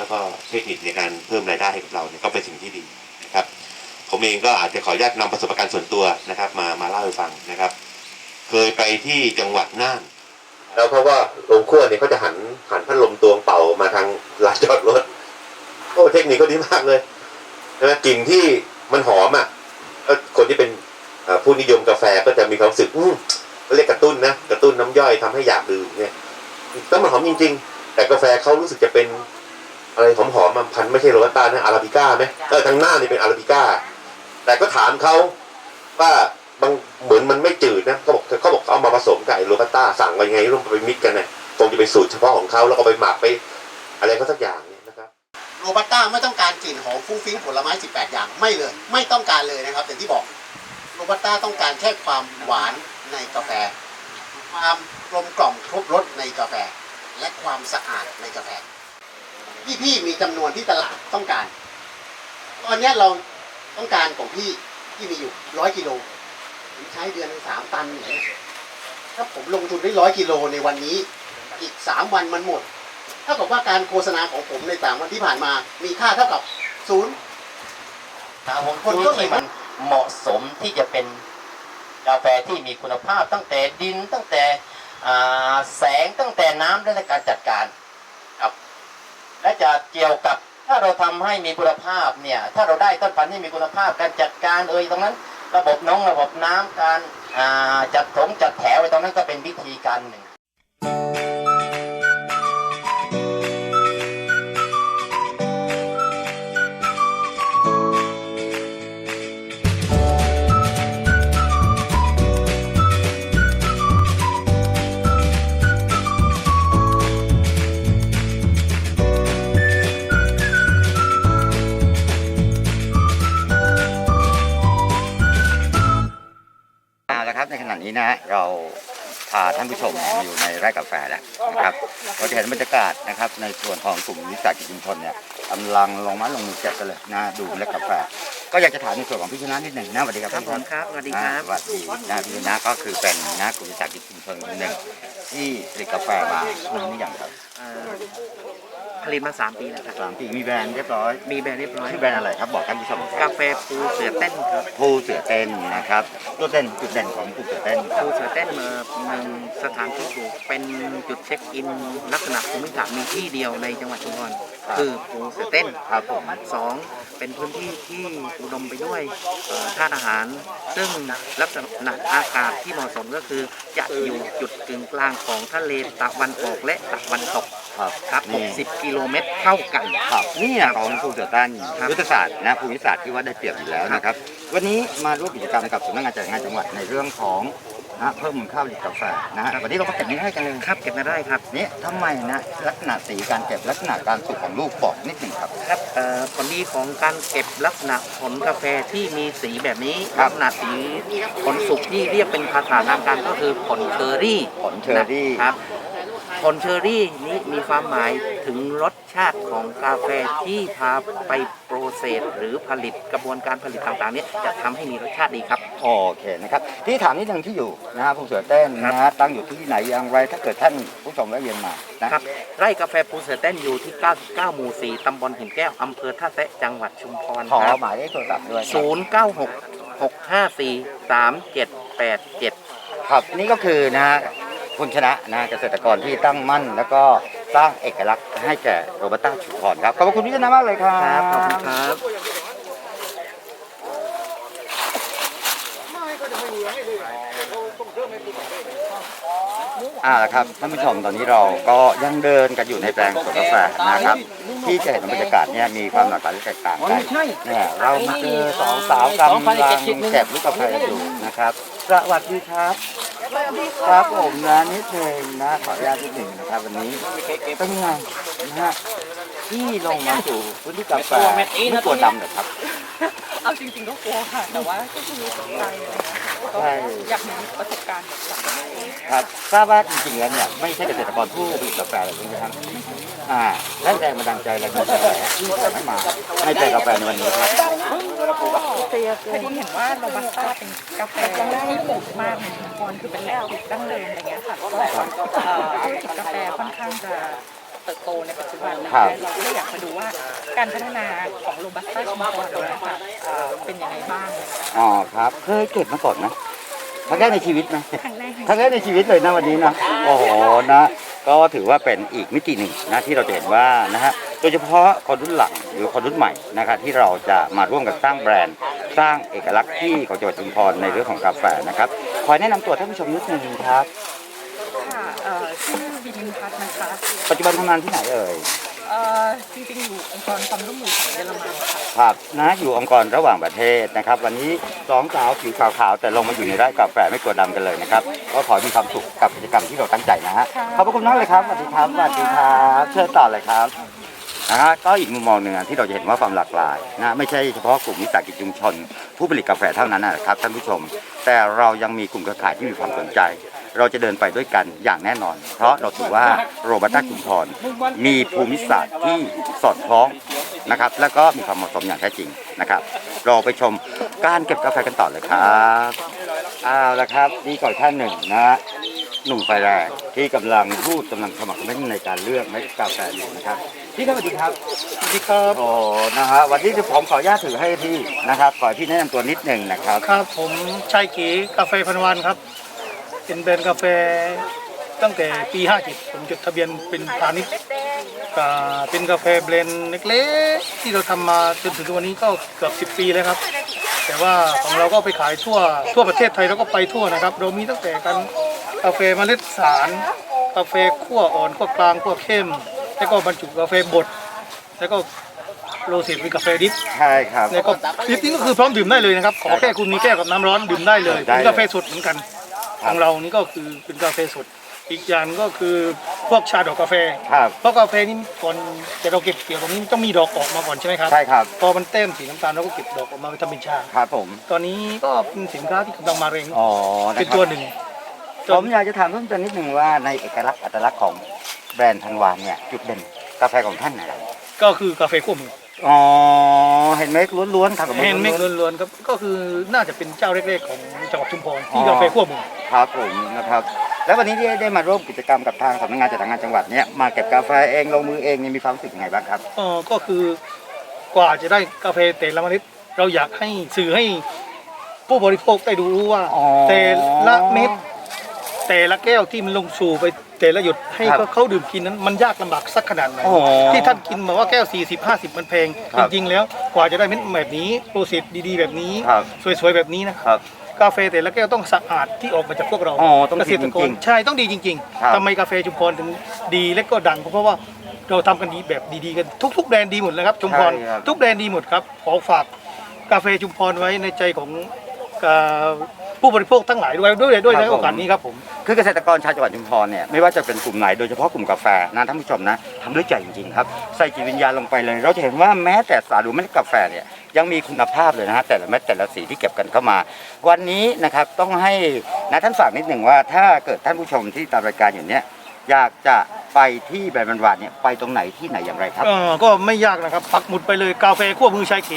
แล้วก็เทคนิคในการเพิ่มรายได้ให้กับเราเนี่ยก็เป็นสิ่งที่ดีนะครับ ผมเองก็อาจจะขออนุญาตนำประสบการณ์ส่วนตัวนะครับ มามาเล่าให้ฟังนะครับ เคยไปที่จังหวัดน่าน แล้วเพราะว่าโรงครัวเนี่ยเขาจะหันหันพัดลมตวงเป่ามาทางลานจอดรถโอ้เทคนิคก็ดีมากเลยนะกลิ่นที่มันหอมอะคนที่เป็นผู้นิยมกาแฟก็จะมีความรู้สึกอืมเขาเรียกกระตุ้นนะกระตุ้นน้ำย่อยทำให้อยากดื่มเนี่ยแล้วมันหอมจริง ๆ แต่กาแฟเขารู้สึกจะเป็น อะไรหอมๆมันพันไม่ใช่โรบัสต้านะอาราบิก้าไหมเออทางหน้านี่เป็นอาราบิก้า แต่ก็ถามเขาว่าบางเหมือนมันไม่จืดนะเขาบอกเขาบอกเขาเอามาผสมกับไอ้โรบัสต้าสั่งมายังไงร่วมไปมิกกันเนี่ยคงจะเป็นสูตรเฉพาะของเขาแล้วก็ไปหมักไป อะไรก็สักอย่างเนี่ยนะครับโรบัสต้าไม่ต้องการกลิ่นหอมฟุ้งฟิ้งผลไม้ 18 อย่างไม่เลย ไม่ต้องการเลยนะครับอย่างที่บอกโรบัสต้าต้องการแค่ความหวานในกาแฟ ความกลมกล่อมครบรสในกาแฟ และความสะอาดในกาแฟ ที่พี่มีจำนวนที่ตลาดต้องการ ตอนนี้เราต้องการของพี่ที่มีอยู่ร้อยกิโลผมใช้เดือนหนึ่งสามตันเงี้ยถ้าผมลงทุนได้ร้อยกิโลในวันนี้ อีกสามวันมันหมดเท่ากับว่าการโฆษณาของผมในสามวันที่ผ่านมา มีค่าเท่ากับศูนย์หาฮวงจุ้ยที่มันเหมาะสมที่จะเป็นกาแฟที่มีคุณภาพตั้งแต่ดินตั้งแต่แสงตั้งแต่น้ำและการจัดการ และจะเกี่ยวกับถ้าเราทำให้มีคุณภาพเนี่ยถ้าเราได้ต้นพันธุ์ที่มีคุณภาพการจัดการเอ่ยตรงนั้น ระบบน้องระบบน้ำการจัดถงจัดแถวไว้ตรงนั้นก็เป็นวิธีการหนึ่ง เราพาท่านผู้ชมมาอยู่ในไร่กาแฟแล้วนะครับเราจะเห็นบรรยากาศนะครับในส่วนของกลุ่มวิสาหกิจชุมชนเนี่ยกำลังลงไมาลงมือเก็บกันเลยนะดูเมล็ดกาแฟ ก็อยากจะถามในส่วนของพี่ชนะนิดหนึ่งนะสวัสดีครับครับพี่ผชมนะครับสวัสดีครับสวัสดีนะพี่ชนะก็คือเป็นนะกลุ่มวิสาหกิจชุมชนคนหนึ่งที่ผลิตกาแฟมานานหรือยังครับเอ่อ ผลิตมาสามปีแล้วครับสามปีมีแบรนด์เรียบร้อยมีแบรนด์เรียบร้อยชื่อแบรนด์อะไรครับบอกท่านผู้ชมครับกาแฟปูเสือเต้นครับภูเสือเต้นนะครับจุดเด่นจุดเด่นของภูเสือเต้นครัปูบเสือเต้นเอ่อมันสถานที่ปลูกเป็นจุดเช็คอิน ลักษณะภูมิศาสตร์มีที่เดียวในจังหวัดชุมพรคือปูเสือเต้นครับผมสอง เป็นพื้นที่ที่อุดมไปด้วยเอ่อธาตุอาหาร ซึ่งลักษณะอากาศที่เหมาะสมก็คือ จะอยู่จุดกึ่งกลางของทะเลตะวันออกและตะวันตกครับครับนี่ 60กิโลเมตรเท่ากัน ครับนี่นะของภูเสือต้านครับยุทธศาสตร์นะภูมิศาสตร์ที่ว่าได้เปรียบอยู่แล้วนะครับ วันนี้มาร่วมกิจกรรมกับสำนักงานจัดงานจังหวัดในเรื่องของ นะเพิ่มมูลค่าผลิตกาแฟนะฮะวันนี้เราก็เก็บนี้ให้กันเลยครับเก็บมาได้ครับนี่ทำไมนะลักษณะสีการเก็บลักษณะการสุกของลูกบอกนิดหนึ่งครับครับเอ่อผลดีของการเก็บลักษณะผลกาแฟที่มีสีแบบนี้ครับลักษณะสีผลสุกที่เรียกเป็นภาษาทางการก็คือผลเชอรี่ผลเชอรี่นะครับผลเชอรี่นี้มีความหมายถึงรสชาติของกาแฟที่พาไปโปร เซสหรือผลิตกระบวนการผลิตต่างๆเนี้จะทำให้มีรสชาติดีครับ โอเคนะครับที่ถามนิดหนึงที่อยู่นะฮะภูเสือเต้นนะฮะตั้งอยู่ที่ไหนอย่างไรถ้าเกิดท่านผู้ชมแวะเวียนมานะครับไร่กาแฟปูเสือเต้นอยู่ที่ 99 หมู่ 4 ตำบลหินแก้ว อำเภอท่าแซะจังหวัดชุมพรขอครับหมายเลขโทรศัพท์ด้วยครับ096 654 3787 ครับนี่ก็คือนะฮะคุณชนะนะเกษตรกรที่ตั้งมั่นแล้วก็ สร้างเอกลักษณ์ให้แก่โรบัสต้าชุมพรครับขอบคุณพี่ชนะมากเลยครับครับขอบคุณครับอ่า ละครับท่านผู้ชมตอนนี้เราก็ยังเดินกันอยู่ในแปลงสวนกาแฟนะครับ ที่จะเห็นบรรยากาศเนี่ยมีความหลากหลายและแตกต่างกันเนี่ยเรามาเจอสองสาวกำลังเก็บลูกกาแฟอยู่นะครับสวัสดีครับครับผมนะนิดหนึ่งนะขออนุญาตนิดหนึ่งนะครับ วันนี้เป็นไงนะฮะที่ลงมาสู่พื้นที่กาแฟไม่กลัวดำเหรอครับ เอาจริงๆก็กลัวค่ะ แต่ว่าก็คือสนใจ ไรเงี้ยก็ใช่อยากมีประสบการณ์แบบหลากหลายครับทราบว่าจริงๆแล้วเนี่ยไม่ใช่เกษตรกรผู้ผลิตกาแฟเลยใช่ไหมครับอ่าและแรงบันดาลใจอะไรที่จะที่ทำให้มาให้ใจกาแฟในวันนี้ครับ พอดีเห็นว่าโรบัสต้าเป็นกาแฟที่ปลูกมากในชุมพรคือเป็นแหล่งปลูกดั้งเดิมอะไรเงี้ยค่ะก็เอ่อธุรกิจกาแฟค่อนข้างจะ เติบโตในปัจจุบันนะครัคะบเราก็เลยอยากมาดูว่าการพัฒนาของโรบัสต้าชุมพรเนี่ยค่ะเอ่อเป็นยังไงบ้างเนี่ยนะคะอ๋อครับ เคยเก็บมาก่อนไหมครั้งแรกในชีวิตไหมครั้งแรกครั้งแรกในชีวิตเลยนะวันนี้นะโอ้โหนะ ก็ถือว่าเป็นอีกมิติหนึ่งนะที่เราจะเห็นว่านะฮะโดยเฉพาะคนรุ่นหลังหรือคนรุ่นใหม่นะครับที่เราจะมาร่วมกันสร้างแบรนด์ สร้างเอกลักษณ์ที่ของจังหวัดชุมพรในเรื่องของกาแฟนะครับขอแนะนำตัวท่านผู้ชมนิดนึงครับค่ะ เอ่อชื่อบินินพัฒน์นะคะปัจจุบันทำงานที่ไหนเอ่ยเอ่อจริงๆอยู่องค์กรความร่วมมือของเยอรมันค่ะครับนะอยู่องค์กรระหว่างประเทศนะครับ วันนี้สองสาวผิวขาวๆแต่ลงมาอยู่ในไร่กาแฟไม่กลัวดำกันเลยนะครับก็ขอให้มีความสุขกับกิจกรรมที่เราตั้งใจนะฮะขอบพระคุณมากเลยครับสวัสดีครับสวัสดีครับเชิญต่อเลยครับนะฮะก็อีกมุมมองหนึ่งที่เราจะเห็นว่าความหลากหลายนะไม่ใช่เฉพาะกลุ่มวิสาหกิจชุมชน ผู้ผลิตกาแฟเท่านั้นนะครับท่านผู้ชม แต่เรายังมีกลุ่มเครือข่ายที่มีความสนใจ เราจะเดินไปด้วยกันอย่างแน่นอน เพราะเราถือว่าโรบัสต้าชุมพรมีภูมิศาสตร์ที่สอดคล้องนะครับแล้วก็มีความเหมาะสมอย่างแท้จริงนะครับเราไปชมการเก็บกาแฟกันต่อเลยครับเอาละครับนี่ก่อนท่านหนึ่งนะฮะหนุ่มไฟแรงที่กำลังพูดกำลังสมัครเล่นในการเลือกเม็ดกาแฟอยู่นะครับพี่ครับสวัสดีครับสวัสดีครับโอ้นะฮะวันนี้ผมขออนุญาตถือให้พี่นะครับขอให้พี่แนะนำตัวนิดหนึ่งนะครับครับผมชัยกีกาแฟพันวันครับ เป็นแบรนด์กาแฟตั้งแต่ปี57ผมจดทะเบียนเป็นพาณิชย์ก็เป็นกาแฟแบรนด์เล็กๆที่เราทำมาจนถึงทุกวันนี้ก็เกือบ10 ปีแล้วครับ แต่ว่าของเราก็ไปขายทั่วทั่วประเทศไทยแล้วก็ไปทั่วนะครับ เรามีตั้งแต่กันกาแฟเมล็ดสาร กาแฟคั่วอ่อนคั่วกลางคั่วเข้ม แล้วก็บรรจุกาแฟบด แล้วก็โรเซตเป็นกาแฟดิบใช่ครับเนี่ยก็จริงๆก็คือพร้อมดื่มได้เลยนะครับ ขอแค่คุณมีแก้วกับน้ำร้อนดื่มได้เลยได้เลยเป็นกาแฟสดเหมือนกัน ของเรานี่ก็คือเป็นกาแฟสด อีกอย่างก็คือพวกชาดอกกาแฟ ครับ เพราะกาแฟนี่ก่อนจะเราเก็บเกี่ยวตรงนี้ต้องมีดอกออกมาก่อนใช่ไหมครับใช่ครับ พอมันเต็มสีน้ำตาลเราก็เก็บดอกออกมาไปทำเป็นชา ครับผม ตอนนี้ก็เป็นสินค้าที่กำลังมาแรงอ๋อเป็นะนครับตัวหนึ่งผมอยากจะถามเพิ่มเติมนิดหนึ่งว่าในเอกลักษณ์อัตลักษณ์ของแบรนด์ธันวาเนี่ยจุดเด่นกาแฟของท่านอะไรก็คือกาแฟคั่วมือ อ๋อเห็นเมกล้วนๆครับเห็นไหมล้วนล้วนๆครับก็คือน่าจะเป็นเจ้าแรกๆของจังหวัดชุมพรที่อ๋อกาแฟคั่วมือๆครับผมนะครับ แล้ววันนี้ที่ได้มาร่วมกิจกรรมกับทางสำนักงานจัดหางานจังหวัดเนี่ยมาเก็บกาแฟเองลงมือเองเนี่ยมีความรู้สึกยังไงบ้างครับเออก็คือกว่าจะได้กาแฟแต่ละเมล็ดเราอยากให้สื่อให้ผู้บริโภคได้ดูรู้ว่า อ๋อ แต่ละเม็ดแต่ละแก้วที่มันลงสู่ไป แต่ละหยดให้ครับเขาดื่มกินนั้นมันยากลำบากสักขนาดไหนโอ้ที่ท่านกินมาว่าแก้ว 40 50 มันแพง ครัจบริงๆแล้วกว่าจะได้เม็ดแบบนี้โปรเซสดีๆ แบบนี้ ครับสวยๆ แบบนี้นะครับกาแฟแต่ละแก้วต้องสะอาดที่ออกมาจากพวกเราอ๋อต้องเกษตรกดีจริรงๆใช่ต้องดีจริงครับ ๆทำไมกาแฟชุมพรถึงดีและก็ดังเพราะว่าเราทำกันดีแบบดีๆกันทุกๆแบรนด์ดีหมดเลยครับชุมพร ใช่ครับ ทุกแบรนด์ดีหมดครับ ขอฝากกาแฟชุมพรไว้ในใจของเอ่อ ผู้บริโภคทั้งหลายด้วยด้วยด้วยในโอกาสนี้ครับผม คือเกษตรกรชาวจังหวัดชุมพรเนี่ยไม่ว่าจะเป็นกลุ่มไหนโดยเฉพาะกลุ่มกาแฟนะท่านผู้ชมนะทำด้วยใจจริงๆครับใส่จิตวิญญาณลงไปเลย เราจะเห็นว่าแม้แต่สาหรือเม็ดกาแฟเนี่ยยังมีคุณภาพเลยนะฮะแต่ละเม็ดแต่ละสีที่เก็บกันเข้ามา วันนี้นะครับต้องให้นะท่านฝากนิดหนึ่งว่า ถ้าเกิดท่านผู้ชมที่ตามรายการอยู่เนี่ยอยากจะไปที่แบรนด์บันวานเนี่ยไปตรงไหนที่ไหนอย่างไรครับเออก็ไม่ยากนะครับปักหมุดไปเลยกาแฟขั้วมือชายเข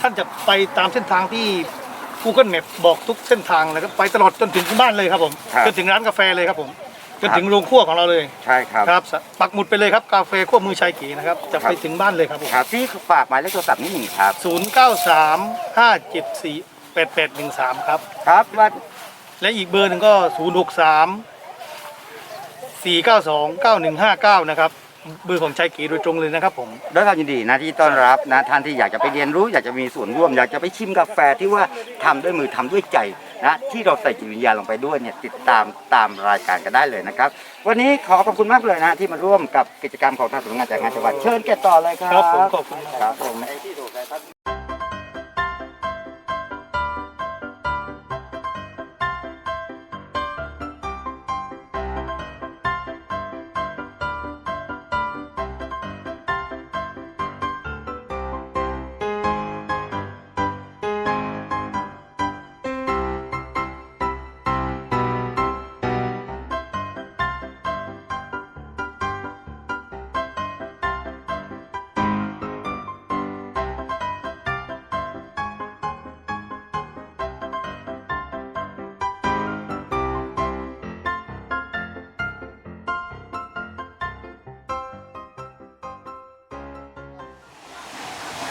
ท่านจะไปตามเส้นทางที่ Google Map บอกทุกเส้นทางเลยครับไปตลอดจนถึงบ้านเลยครับผมครับ จนถึงร้านกาแฟเลยครับผมจนถึงโรงคั่วของเราเลยใช่ครับ ครับปักหมุดไปเลยครับกาแฟขั้วมือชายเขนะครับจะครัไปบถึงบ้านเลยครับผมครับที่ฝากหมายเลขโทรศัพท์นิดหนึ่งครับ ศูนย์เก้าสามห้าเจ็ดสี่แปดแปดหนึ่งสามครับ ครับว่าและอีกเบอร์หนึ่งก็ศูนย์หกสามสี่เก้าสองเก้าหนึ่งห้าเก้านะครับ เบอร์ของชายเขโดยตรงเลยนะครับผม ด้วยความยินดีนะที่ต้อนรับนะท่านที่อยากจะไปเรียนรู้ อยากจะมีส่วนร่วม อยากจะไปชิมกาแฟที่ว่าทำด้วยมือทำด้วยใจนะที่เราใส่จิตวิญญาณลงไปด้วยเนี่ยติดตามตามรายการกันได้เลยนะครับ วันนี้ขอขอบคุณมากเลยนะที่มาร่วมกับกิจกรรมของทางสำนักงานจัดงานจังหวัดเชิญแกต่อเลยครับครับผมขอบคุณมาก ครับผม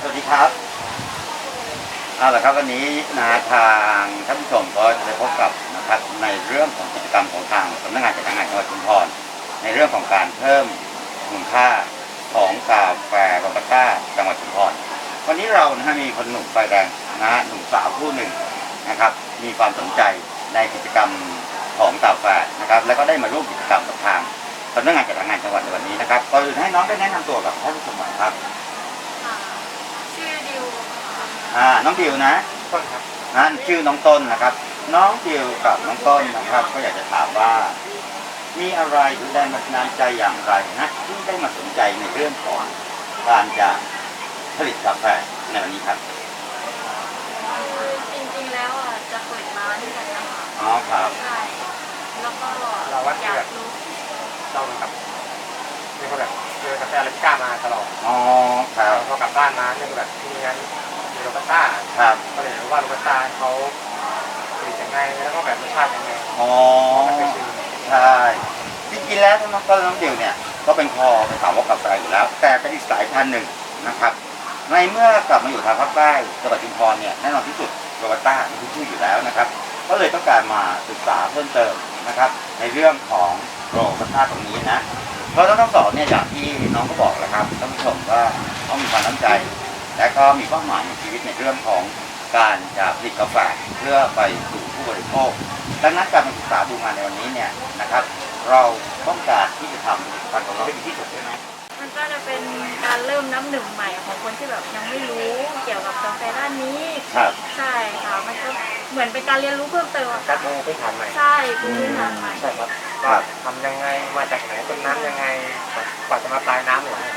วัสดีครับเอาละครับวันนี้นะทางท่านผู้ชมก็จะได้พบกับนะครับในเรื่องของกิจกรรมของทางสำนักงานจัดการงานจังหวัดชุมพรในเรื่องของการเพิ่มมูลค่าของกาแฟโรบัสต้าจังหวัดชุมพรวันนี้เรานะฮะมีคนหนุ่มไฟแดงนะฮะหนุ่มสาวคู่หนึ่งนะครับ มีความสนใจในกิจกรรมของกาแฟนะครับ แล้วก็ได้มาร่วมกิจกรรมกับทางสำนักงานจัดการงานจังหวัดในวันนี้นะครับก่อนอื่นให้น้องได้แนะนำตัวกับท่านผู้ชมหน่อยครับ อ่าน้องดิวนะต้นครับนั่นชื่อน้องต้นนะครับ น้องดิวกับน้องต้นนะครับ ก็อยากจะถามว่า มีอะไรหรือแรงบันดาลใจอย่างไรนะที่ได้มาสนใจในเรื่องของการจะผลิตกาแฟในวันนี้ครับจริงๆแล้วอะจะเปิดร้านด้วยกันนะคะอ๋อครับใช่แล้วก็เราว่าอยากรู้เราเหมือนกับเป็นคนแบบเจอกาแฟอาราบิก้ามาตลอดอ๋อครับพอกลับบ้านมาเนี่ยแบบมีงานมี โรบัสต้าครับก็เลยรู้ว่าโรบัสต้าเขาผลิตยังไงแล้วก็แบบรสชาติยังไงอ๋อมันเป็นจริงใช่จริงๆแล้วทั้งน้องต้นและน้องดิวเนี่ยก็เป็นคอเป็นสาวกกาแฟอยู่แล้ว แต่เป็นอีกสายพันธุ์หนึ่งนะครับ ในเมื่อกลับมาอยู่ทางภาคใต้จังหวัดชุมพรเนี่ยแน่นอนที่สุดโรบัสต้ามีที่ชื่ออยู่แล้วนะครับ ก็เลยต้องการมาศึกษาเพิ่มเติมนะครับ ในเรื่องของโรบัสต้าตรงนี้นะเพราะทั้งสองเนี่ยอย่างที่น้องก็บอกแหล้วครับท่านผู้ชมว่าต้องมีความตั้งใจ และก็มีเป้าหมายในชีวิตในเรื่องของการจะผลิตกาแฟเพื่อไปสู่ผู้บริโภค ดังนั้นการมาศึกษาดูงานในวันนี้เนี่ยนะครับ เราต้องการที่จะทำผลิตภัณฑ์ของเราให้ดีที่สุดใช่ไหมมันก็จะเป็นการเริ่มน้ำหนึ่งใหม่ของคนที่แบบยังไม่รู้เกี่ยวกับกาแฟด้านนี้ครับใช่ค่ะมันก็เหมือนเป็นการเรียนรู้เพิ่มเติมอะกาค่ะรพื้นฐานใหม่ใช่คือพื้นฐานใหม่ใช่ครับก็ทำยังไงมาจากไหนต้นน้ำยังไงกว่าจะมาปลายน้ำหรือไงครับอ๋อ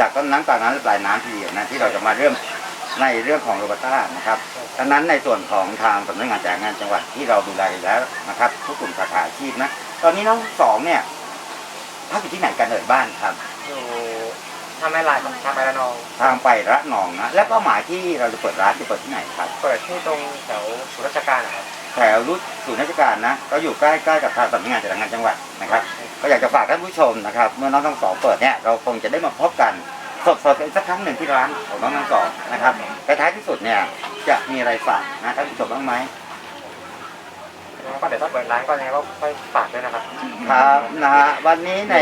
จากต้นน้ำจากนั้นปลายน้ำทีเดียวนะที่เราจะมาเริ่มในเรื่องของโรบัสต้านะครับดังนั้นในส่วนของทางสำนักงานจัดงานจังหวัดที่เราดูแลอยู่แล้วนะครับทุกกลุ่มสาขาอาชีพนะ ตอนนี้น้องสองเนี่ยพักอยู่ที่ไหนกันเอ่ยบ้านครับอยู่ท่าแม่ลายกับท่าแม่ละนองทางไประนองนะ และเป้าหมายที่เราจะเปิดร้านจะเปิดที่ไหนครับ เปิดที่ตรงแถวศูนย์ราชการนะครับ แถวรุ่ศูนย์ราชการนะ ก็อยู่ใกล้ๆกับทางสำนักงานจัดงานจังหวัดนะครับ ก็อยากจะฝากท่านผู้ชมนะครับ เมื่อน้องทั้งสองเปิดเนี่ยเราคงจะได้มาพบกันสดๆกันอีกสักครั้งหนึ่งที่ร้านของน้องทั้งสองนะครับแต่ท้ายที่สุดเนี่ยจะมีอะไรฝากนะท่านผู้ชมบ้างไหมแล้วก็เดี๋ยวถ้าเปิดร้านก็ยังไงก็ค่อยฝากด้วยนะครับ ครับนะฮะวันนี้ใน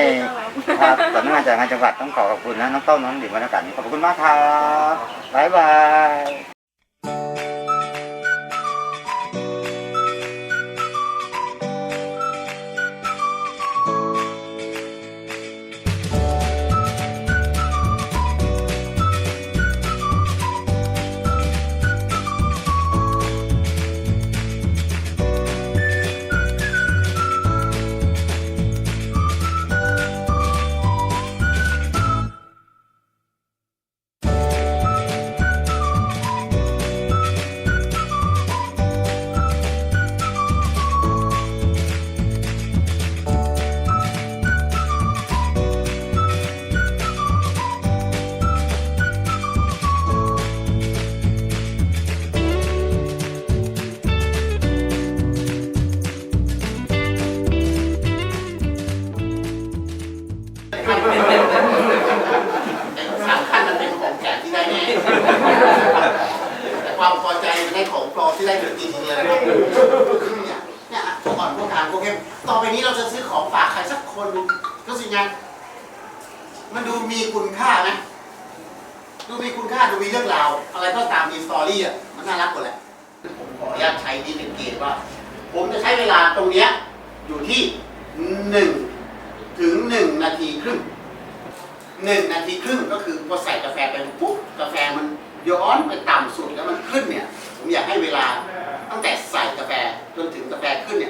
ครับสำนักงานจัดงานจังหวัดต้องขอขอบคุณนะน้องต้นน้องดิ่งบรรยากาศนี้ขอบคุณมากครับบ๊ายบาย ได้ออมที่ได้เหลือจริงๆเลยนะครับเนี่ยเนี่ยพวกก่อนพวกทานพวกเข้มต่อไปนี้เราจะซื้อของฝากใครสักคนก็สิไงมันดูมีคุณค่าไหมดูมีคุณค่าดูมีเรื่องราว อะไรก็ตามมีสตอรี่อะมันน่ารักหมดแหละผมขออนุญาตใช้ดีเป็นเกณฑ์ว่า ผมจะใช้เวลาตรงเนี้ยอยู่ที่หนึ่งถึงหนึ่งนาทีครึ่งหนึ่งนาทีครึ่งก็คือพอใส่กาแฟไปปุ๊บกาแฟมันย้อนไปต่ำสุดแล้วมันขึ้นเนี่ย ให้เวลาตั้งแต่ใส่กาแฟจนถึงกาแฟขึ้นเนี่ย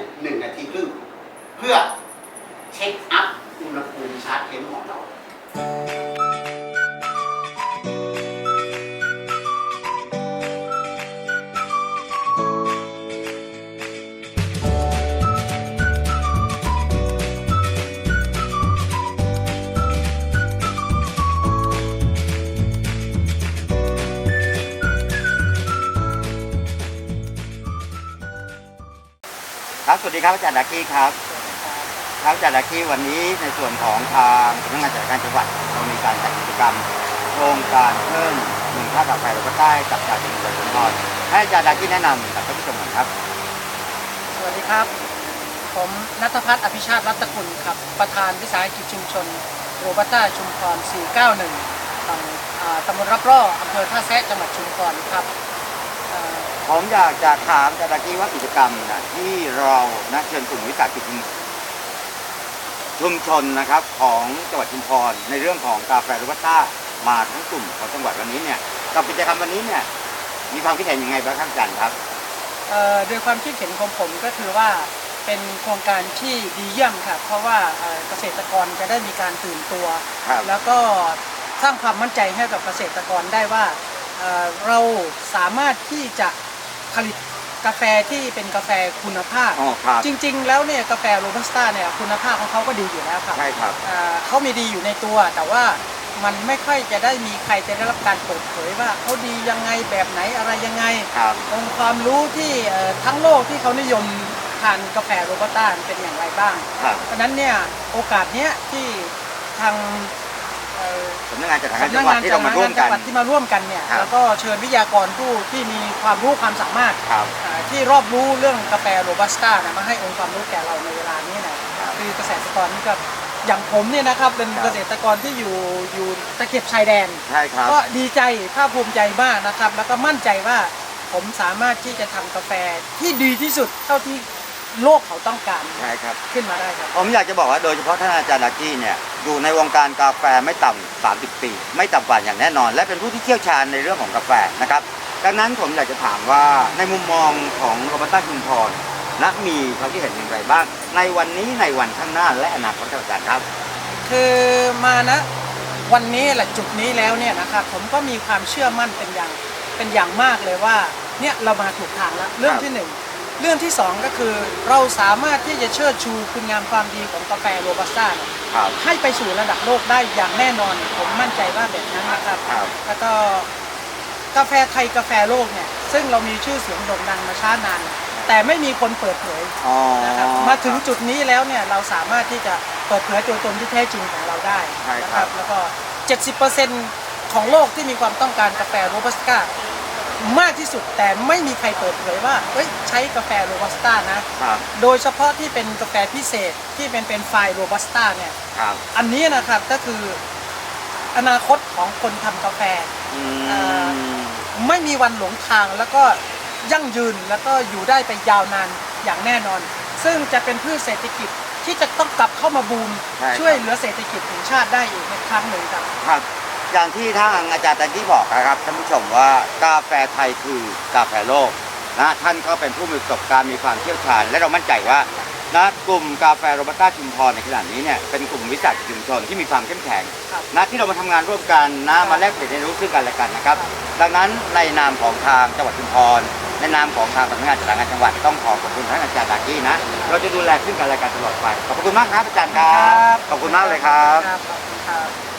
สวัสดีครับอาจารย์ดักกี้ครับครับอาจารย์ดักกี้วันนี้ในส่วนของทางสำนักงานจัดการจังหวัดเรามีการจัดกิจกรรม โครงการเพิ่มหนึ่งท่ากาแฟโรบัสต้าให้กับชาวจังหวัดชุมพรให้อาจารย์ดากี้แนะนำกับท่านผู้ชมหน่อยครับ สวัสดีครับ ผมนัทพัฒน์อภิชาติรัตกุลครับ ประธานวิสาหกิจชุมชนโรบัตต้าชุมพร 491ตำบลรับร่ออำเภอท่าแซะจังหวัดชุมพรครับ ผมอยากจะถามอาจารย์ดากี้ว่ากิจกรรมนะที่เรานะเชิญกลุ่มวิสาหกิจชุมชุมชนนะครับของจังหวัดชุมพรในเรื่องของกาแฟโรบัสต้ามาทั้งกลุ่มของจังหวัดวันนี้เนี่ยกับกิจกรรมวันนี้เนี่ยมีความคิดเห็นยังไงบ้างครับอาจารย์ครับเอ่อโดยความคิดเห็นของผมก็คือว่าเป็นโครงการที่ดีเยี่ยมครับเพราะว่าเอ่อเกษตรกรจะได้มีการตื่นตัว ครับแล้วก็สร้างความมั่นใจให้กับเกษตรกรได้ว่าเอ่อเราสามารถที่จะ ผลิตกาแฟที่เป็นกาแฟคุณภาพ อ๋อครับ จริง ๆ แล้วเนี่ยกาแฟโรบัสต้าเนี่ยคุณภาพของเขาก็ดีอยู่แล้วครับใช่ครับ อ่าเขามีดีอยู่ในตัว แต่ว่ามันไม่ค่อยจะได้มีใครจะได้รับการเปิดเผยว่าเขาดียังไงแบบไหนอะไรยังไง ครับ องค์ความรู้ที่เอ่อทั้งโลกที่เขานิยมทานกาแฟโรบัสต้าเป็นอย่างไรบ้าง ครับ เพราะฉะนั้นเนี่ยโอกาสเนี้ยที่ทางเอ่อ สำนักงานจัดหางานสำจันังกหวัดงานที่จัเราดหามาร่วงามนกัจัน งหวัดที่มาร่วมกันเนี่ยครับ แล้วก็เชิญวิทยากรผู้ที่มีความรู้ความสามารถครับ อ่าที่รอบรู้เรื่องกาแฟโรบัสต้านะมาให้องค์ความรู้แก่เราในเวลานี้นะคือเกษตรกรนี่ก็อย่างผมเนี่ยนะครับเป็นครับ เกษตรกรที่อยู่อยู่ตะเข็บชายแดน ใช่ครับ ก็ดีใจภาคภูมิใจมากนะครับ แล้วก็มั่นใจว่าผมสามารถที่จะทำกาแฟที่ดีที่สุดเท่าที่ โลกเขาต้องการใช่ครับ ขึ้นมาได้ครับ ผมอยากจะบอกว่าโดยเฉพาะท่านอาจารย์ลักกี้เนี่ยอยู่ในวงการกาแฟไม่ต่ำ30 ปี ไม่ต่ำกว่าอย่างแน่นอน และเป็นผู้ที่เชี่ยวชาญในเรื่องของกาแฟนะครับ ดังนั้นผมอยากจะถามว่าในมุมมองของโรบัสต้าชุมพรและมีความคิดเห็นอย่างไรบ้าง ในวันนี้ในวันข้างหน้าและอนาคตครับอาจารย์ครับ คือมานะวันนี้แหละจุดนี้แล้วเนี่ยนะครับผมก็มีความเชื่อมั่นเป็นอย่างเป็นอย่างมากเลยว่าเนี่ยเรามาถูกทางแล้วเรื่องที่หนึ่ง เรื่องที่สองก็คือเราสามารถที่จะเชิดชูคุณงามความดีของกาแฟโรบัสต้าเนี่ยครับ ให้ไปสู่ระดับโลกได้อย่างแน่นอน ผมมั่นใจว่าแบบนั้นนะครับ ครับ แล้วก็กาแฟไทยกาแฟโลกเนี่ย ซึ่งเรามีชื่อเสียงโด่งดังมาช้านาน แต่ไม่มีคนเปิดเผยอ๋อนะครับมาถึงจุดนี้แล้วเนี่ยเราสามารถที่จะเปิดเผยตัวตนที่แท้จริงของเราได้ใช่นะคครัรับ บ แล้วก็ 70%ของโลกที่มีความต้องการกาแฟโรบัสต้า มากที่สุดแต่ไม่มีใครเปิดเผยว่าเอ้ยใช้กาแฟโรบัสต้านะ ครับ โดยเฉพาะที่เป็นกาแฟพิเศษที่เป็นเป็นไฟล์โรบัสต้าเนี่ย ครับอันนี้นะครับก็คืออนาคตของคนทำกาแฟ อืมไม่มีวันหลงทางแล้วก็ยั่งยืนแล้วก็อยู่ได้ไปยาวนานอย่างแน่นอน ซึ่งจะเป็นพืชเศรษฐกิจที่จะต้องกลับเข้ามาบูม ใช่ครับ ช่วยเหลือเศรษฐกิจของชาติได้อีกในครั้งหนึ่งครับ ครับ อย่างที่ทางอาจารย์ตันที่บอกนะครับท่านผู้ชมว่ากาแฟไทยคือกาแฟโลกนะท่านก็เป็นผู้มีประสบการณ์มีความเชี่ยวชาญ และเรามั่นใจว่านะกลุ่มกาแฟโรบัสต้าชุมพรในขณะนี้เนี่ยเป็นกลุ่มวิสาหกิจชุมชนที่มีความเข้มแข็งครับนะที่เรามาทำงานร่วมกันนะมาแลกเปลี่ยนเรียนรู้ซึ่งกันและกันนะครับ ดังนั้นในนามของทางจังหวัดชุมพรในนามของทางสำนักงานจัดหางานจังหวัดต้องขอขอบคุณท่านอาจารย์ดากี้นะ เราจะดูแลซึ่งกันและกันตลอดไปขอบคุณมากครับอาจารย์ครับ ขอบคุณมากเลยครับครับขอบคุณครับ